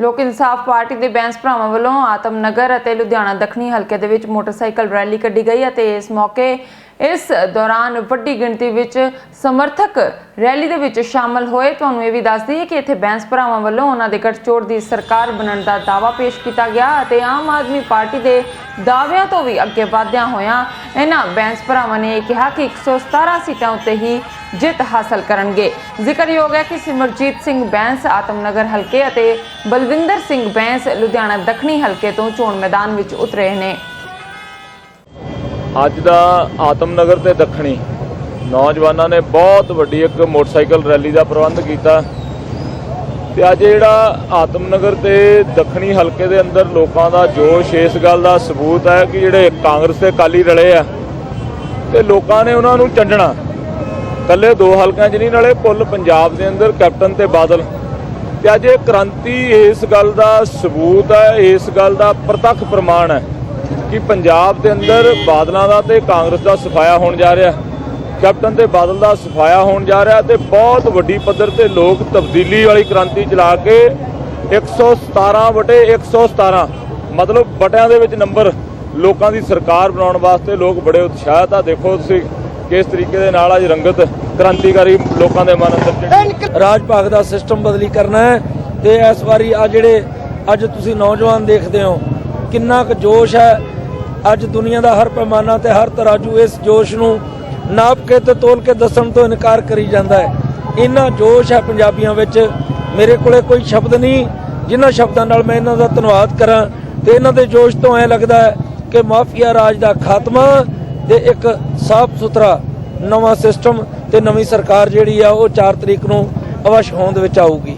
ਲੋਕ ਇਨਸਾਫ ਪਾਰਟੀ ਦੇ ਬੈਂਸ ਭਰਾਵਾਂ ਵੱਲੋਂ ਆਤਮ ਨਗਰ ਅਤੇ ਲੁਧਿਆਣਾ ਦੱਖਣੀ ਹਲਕੇ ਦੇ ਵਿੱਚ ਮੋਟਰਸਾਈਕਲ ਰੈਲੀ ਕੱਢੀ ਗਈ ਅਤੇ ਇਸ ਮੌਕੇ ਇਸ ਦੌਰਾਨ ਵੱਡੀ ਗਿਣਤੀ ਵਿੱਚ ਸਮਰਥਕ ਰੈਲੀ ਦੇ ਵਿੱਚ ਸ਼ਾਮਲ ਹੋਏ। ਤੁਹਾਨੂੰ ਇਹ ਵੀ ਦੱਸ ਦਈਏ ਕਿ ਇੱਥੇ ਬੈਂਸ ਭਰਾਵਾਂ ਵੱਲੋਂ ਉਹਨਾਂ ਦੇ ਗਠਜੋੜ ਦੀ ਸਰਕਾਰ ਬਣਨ ਦਾ ਦਾਅਵਾ ਪੇਸ਼ ਕੀਤਾ ਗਿਆ ਅਤੇ ਆਮ ਆਦਮੀ ਪਾਰਟੀ ਦੇ ਦਾਅਵਿਆਂ ਤੋਂ ਵੀ ਅੱਗੇ ਵਧਦਿਆਂ ਹੋਇਆਂ ਇਹਨਾਂ ਬੈਂਸ ਭਰਾਵਾਂ ਨੇ ਇਹ ਕਿਹਾ ਕਿ 117 ਸੀਟਾਂ ਉੱਤੇ ਹੀ ਜਿੱਤ ਹਾਸਲ ਕਰਨਗੇ। ਜ਼ਿਕਰਯੋਗ ਹੈ ਕਿ ਸਿਮਰਜੀਤ ਸਿੰਘ ਬੈਂਸ ਆਤਮਨਗਰ ਹਲਕੇ ਅਤੇ ਬਲਵਿੰਦਰ ਸਿੰਘ ਬੈਂਸ ਲੁਧਿਆਣਾ ਦੱਖਣੀ ਹਲਕੇ ਤੋਂ ਚੋਣ ਮੈਦਾਨ ਵਿੱਚ ਉਤਰੇ ਨੇ। ਅੱਜ ਦਾ ਆਤਮਨਗਰ ਤੇ ਦੱਖਣੀ ਨੌਜਵਾਨਾਂ ਨੇ ਬਹੁਤ ਵੱਡੀ ਇੱਕ ਮੋਟਰਸਾਈਕਲ ਰੈਲੀ ਦਾ ਪ੍ਰਬੰਧ ਕੀਤਾ ਤੇ ਅੱਜ ਜਿਹੜਾ ਆਤਮਨਗਰ ਤੇ ਦੱਖਣੀ ਹਲਕੇ ਦੇ ਅੰਦਰ ਲੋਕਾਂ ਦਾ ਜੋਸ਼ ਇਸ ਗੱਲ ਦਾ ਸਬੂਤ ਹੈ ਕਿ ਜਿਹੜੇ ਕਾਂਗਰਸ ਤੇ ਅਕਾਲੀ ਰਲੇ ਆ ਤੇ ਲੋਕਾਂ ਨੇ ਉਹਨਾਂ ਨੂੰ ਚੰਡਣਾ। ਕੱਲੇ ਦੋ ਹਲਕਿਆਂ 'ਚ ਨਹੀਂ ਰਲੇ ਕੁੱਲ ਪੰਜਾਬ ਦੇ ਅੰਦਰ ਕੈਪਟਨ ਤੇ ਬਾਦਲ। ਤੇ ਅੱਜ ਇਹ ਕ੍ਰਾਂਤੀ ਇਸ ਗੱਲ ਦਾ ਸਬੂਤ ਹੈ, ਇਸ ਗੱਲ ਦਾ ਪ੍ਰਤੱਖ ਪ੍ਰਮਾਣ ਹੈ। ਕਿ ਪੰਜਾਬ ਦੇ ਅੰਦਰ ਬਾਦਲਾਂ ਦਾ ਤੇ ਕਾਂਗਰਸ ਦਾ ਸਫਾਇਆ ਹੋਣ ਜਾ ਰਿਹਾ ਕੈਪਟਨ ਤੇ ਬਾਦਲ ਦਾ ਸਫਾਇਆ ਹੋਣ ਜਾ ਰਿਹਾ ਤੇ ਬਹੁਤ ਵੱਡੀ ਪੱਧਰ ਤੇ ਲੋਕ ਤਬਦੀਲੀ ਵਾਲੀ ਕ੍ਰਾਂਤੀ ਚਲਾ ਕੇ 117 ਵਟੇ 117 ਮਤਲਬ ਵਟਿਆਂ ਦੇ ਵਿੱਚ ਨੰਬਰ ਲੋਕਾਂ ਦੀ ਸਰਕਾਰ ਬਣਾਉਣ ਵਾਸਤੇ ਲੋਕ ਬੜੇ ਉਤਸ਼ਾਹਤ ਆ। ਦੇਖੋ ਤੁਸੀਂ ਕਿਸ ਤਰੀਕੇ ਦੇ ਨਾਲ ਅੱਜ ਰੰਗਤ ਕ੍ਰਾਂਤੀਕਾਰੀ ਲੋਕਾਂ ਦੇ ਮਨ ਅੰਦਰ ਰਾਜ ਭਾਗ ਦਾ ਸਿਸਟਮ ਬਦਲੀ ਕਰਨਾ ਹੈ ਤੇ ਇਸ ਵਾਰੀ ਆ ਜਿਹੜੇ ਅੱਜ ਤੁਸੀਂ ਨੌਜਵਾਨ ਦੇਖਦੇ ਹੋ, ਕਿੰਨਾ ਕੁ ਜੋਸ਼ ਹੈ ਅੱਜ ਦੁਨੀਆ ਦਾ ਹਰ ਪੈਮਾਨਾ ਤੇ ਹਰ ਤਰਾਜੂ ਇਸ ਜੋਸ਼ ਨੂੰ ਨਾਪ ਕੇ ਤੇ ਤੋਲ ਕੇ ਦੱਸਣ ਤੋਂ ਇਨਕਾਰ ਕਰੀ ਜਾਂਦਾ ਹੈ। ਇੰਨਾ ਜੋਸ਼ ਹੈ ਪੰਜਾਬੀਆਂ ਵਿੱਚ। ਮੇਰੇ ਕੋਲੇ ਕੋਈ ਸ਼ਬਦ ਨਹੀਂ। ਜਿਨ੍ਹਾਂ ਸ਼ਬਦਾਂ ਨਾਲ ਮੈਂ ਇਹਨਾਂ ਦਾ ਧੰਨਵਾਦ ਕਰਾਂ ਤੇ ਇਹਨਾਂ ਦੇ ਜੋਸ਼ ਤੋਂ ਐ ਲੱਗਦਾ ਹੈ ਕਿ ਮਾਫੀਆ ਰਾਜ ਦਾ ਖਾਤਮਾ ਤੇ ਇੱਕ ਸਾਫ਼ ਸੁਥਰਾ ਨਵਾਂ ਸਿਸਟਮ ਤੇ ਨਵੀਂ ਸਰਕਾਰ ਜਿਹੜੀ ਆ ਉਹ 4 ਤਰੀਕ ਨੂੰ ਅਵਸ਼ ਹੋਂਦ ਵਿੱਚ ਆਊਗੀ।